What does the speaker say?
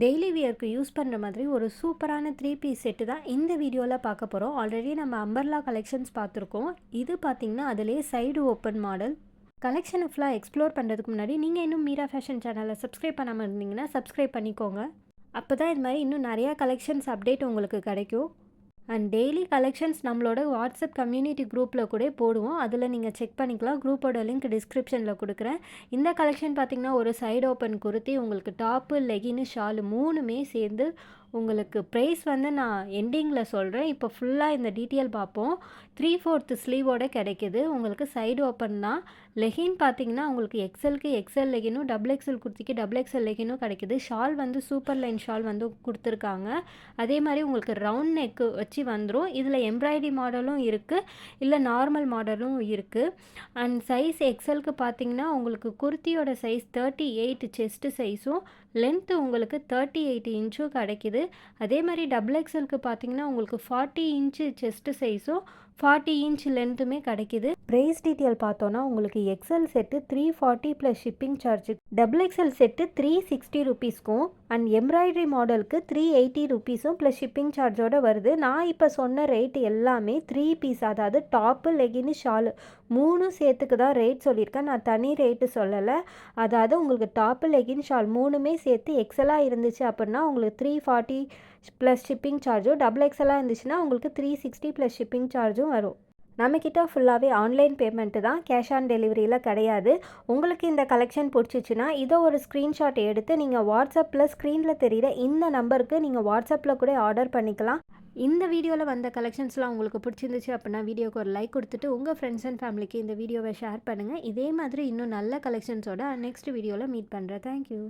Daily வியர்க்கு use பண்ணுற மாதிரி ஒரு சூப்பரான த்ரீ பீஸ் செட்டு தான் இந்த வீடியோவில் பார்க்க போகிறோம் ஆல்ரெடி நம்ம அம்பர்லா கலெக்ஷன்ஸ் பார்த்துருக்கோம். இது பார்த்திங்கன்னா அதிலே சைடு ஓப்பன் மாடல் கலெக்ஷனை ஃபுல்லாக எக்ஸ்ப்ளோர் பண்ணுறதுக்கு முன்னாடி நீங்கள் இன்னும் மீரா ஃபேஷன் சேனலை சப்ஸ்கிரைப் பண்ணாமல் இருந்தீங்கன்னா சப்ஸ்கிரைப் பண்ணிக்கோங்க. அப்போ தான் இது மாதிரி இன்னும் நிறையா கலெக்ஷன்ஸ் அப்டேட் உங்களுக்கு கிடைக்கும். அண்ட் டெய்லி கலெக்ஷன்ஸ் நம்மளோட வாட்ஸ்அப் கம்யூனிட்டி குரூப்பில் கூட போடுவோம். அதில் நீங்கள் செக் பண்ணிக்கலாம். குரூப்போட லிங்க் டிஸ்கிரிப்ஷனில் கொடுக்குறேன். இந்த கலெக்ஷன் பார்த்திங்கன்னா ஒரு சைடு ஓப்பன் குர்த்தி உங்களுக்கு டாப்பு லெகின்னு ஷாலு மூணுமே சேர்ந்து உங்களுக்கு ப்ரைஸ் வந்து நான் எண்டிங்கில் சொல்கிறேன் இப்போ ஃபுல்லாக இந்த டீட்டெயில் பார்ப்போம். த்ரீ ஃபோர்த்து ஸ்லீவோட கிடைக்கிது. உங்களுக்கு சைடு ஓப்பன் தான். லெகின் பார்த்தீங்கன்னா உங்களுக்கு எக்ஸலுக்கு எக்ஸல் லெகினும் டபுள் எக்ஸல் குர்த்திக்கு டபுள் எக்ஸல் லெகினும் கிடைக்கிது. ஷால் வந்து சூப்பர் லைன் ஷால் வந்து கொடுத்துருக்காங்க. அதே மாதிரி உங்களுக்கு ரவுண்ட் நெக்கு வச்சு வந்துடும் இதில் எம்ப்ராய்டரி மாடலும் இருக்குது இல்லை நார்மல் மாடலும் இருக்குது அண்ட் சைஸ் எக்ஸலுக்கு பார்த்தீங்கன்னா உங்களுக்கு குர்த்தியோட சைஸ் தேர்ட்டி எயிட் செஸ்ட்டு சைஸும் லென்த்து உங்களுக்கு தேர்ட்டி எயிட் இன்ச்சும் கிடைக்கிது. அதே மாதிரி டபுள் எக்ஸலுக்கு பார்த்தீங்கன்னா உங்களுக்கு ஃபார்ட்டி இன்ச்சு செஸ்ட்டு சைஸும் ஃபார்ட்டி இன்ச் லென்த்துமே கிடைக்கிது. ப்ரைஸ் டீட்டெயில் பார்த்தோன்னா உங்களுக்கு XL set three forty plus shipping charge double XL set three sixty ருபீஸ்க்கும் and embroidery மாடலுக்கு த்ரீ எயிட்டி ருபீஸும் ப்ளஸ் ஷிப்பிங் சார்ஜோடு வருது. நான் இப்போ சொன்ன ரேட் எல்லாமே த்ரீ பீஸ் அதாவது டாப்பு லெகின்னு ஷாலு மூணும் சேர்த்துக்கு தான் ரேட் சொல்லியிருக்கேன். நான் தனி ரேட்டு சொல்லலை. அதாவது உங்களுக்கு டாப்பு லெகின் ஷால் மூணுமே சேர்த்து எக்ஸலாக இருந்துச்சு அப்படின்னா உங்களுக்கு த்ரீ ஃபார்ட்டி ப்ளஸ் ஷிப்பிங் சார்ஜும் டபுள் எக்ஸலாக இருந்துச்சுன்னா உங்களுக்கு த்ரீ சிக்ஸ்டி ப்ளஸ் ஷிப்பிங் சார்ஜும் வரும். நம்மக்கிட்ட ஃபுல்லாகவே ஆன்லைன் பேமெண்ட்டு தான் கேஷ் ஆன் டெலிவரியில் கிடையாது. உங்களுக்கு இந்த கலெக்ஷன் பிடிச்சிச்சின்னா இதை ஒரு ஸ்க்ரீன்ஷாட் எடுத்து நீங்கள் வாட்ஸ்அப்பில் ஸ்க்ரீனில் தெரிகிற இந்த நம்பருக்கு நீங்கள் வாட்ஸ்அப்பில் கூட ஆர்டர் பண்ணிக்கலாம். இந்த வீடியோவில் வந்த கலெக்ஷன்ஸ்லாம் உங்களுக்கு பிடிச்சிருந்துச்சு அப்படின்னா வீடியோக்கு ஒரு லைக் கொடுத்துட்டு உங்கள் ஃப்ரெண்ட்ஸ் அண்ட் ஃபேமிலிக்கு இந்த வீடியோவை ஷேர் பண்ணுங்கள் இதே மாதிரி இன்னும் நல்ல கலெக்ஷன்ஸோட நெக்ஸ்ட் வீடியோவில் மீட் பண்ணுறேன் தேங்க்யூ